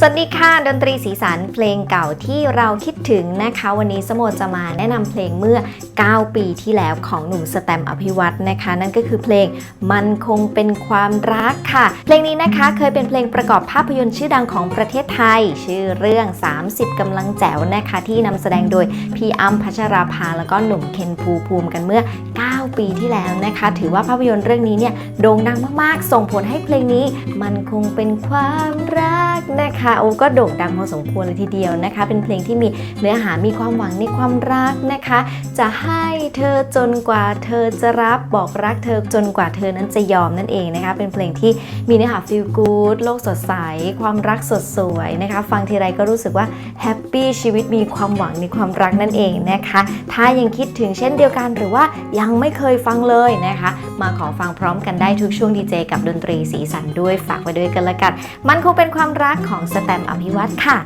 สวัสดีค่ะดนตรีสีสันเพลงเก่าที่เราคิดถึงนะคะ วันนี้สโมจะมาแนะนำเพลงเมื่อ 9 ปีที่แล้วของหนุ่มสแตมอภิวัตนะคะ นั่นก็คือเพลงมันคงเป็นความรักค่ะ เพลงนี้นะคะเคยเป็นเพลงประกอบภาพยนตร์ชื่อดังของประเทศไทย ชื่อเรื่อง 30กำลังแจ๋วนะคะ ที่นำแสดงโดยพี่อ้ำพัชราภาแล้วก็หนุ่มเคนภูภูมิกันเมื่อ 9 ปีที่แล้วนะคะ ถือว่าภาพยนตร์เรื่องนี้เนี่ยโด่งดังมากๆ ส่งผลให้เพลงนี้ มันคงเป็นความรักนะคะโอ้ก็โด่งดังพอสมควรเลยทีเดียวนะคะ เป็นเพลงที่มีเนื้อหามีความหวังในความรักนะคะ จะให้เธอจนกว่าเธอจะรับบอกรักเธอจนกว่าเธอนั้นจะยอมนั่นเองนะคะ เป็นเพลงที่มีเนื้อหา feel good โลกสดใส ความรักสดสวยนะคะ ฟังทีไรก็รู้สึกว่าแฮปปี้ชีวิตมีความหวังในความรักนั่นเองนะคะ ถ้ายังคิดถึงเช่นเดียวกันหรือว่ายังไม่เคยฟังเลยนะคะ มาขอฟังพร้อมกันได้ทุกช่วงดีเจกับดนตรีสีสันด้วยฝากไว้ด้วยกันละกัน มันคงเป็นความรักของสแตมอภิวัตค่ะ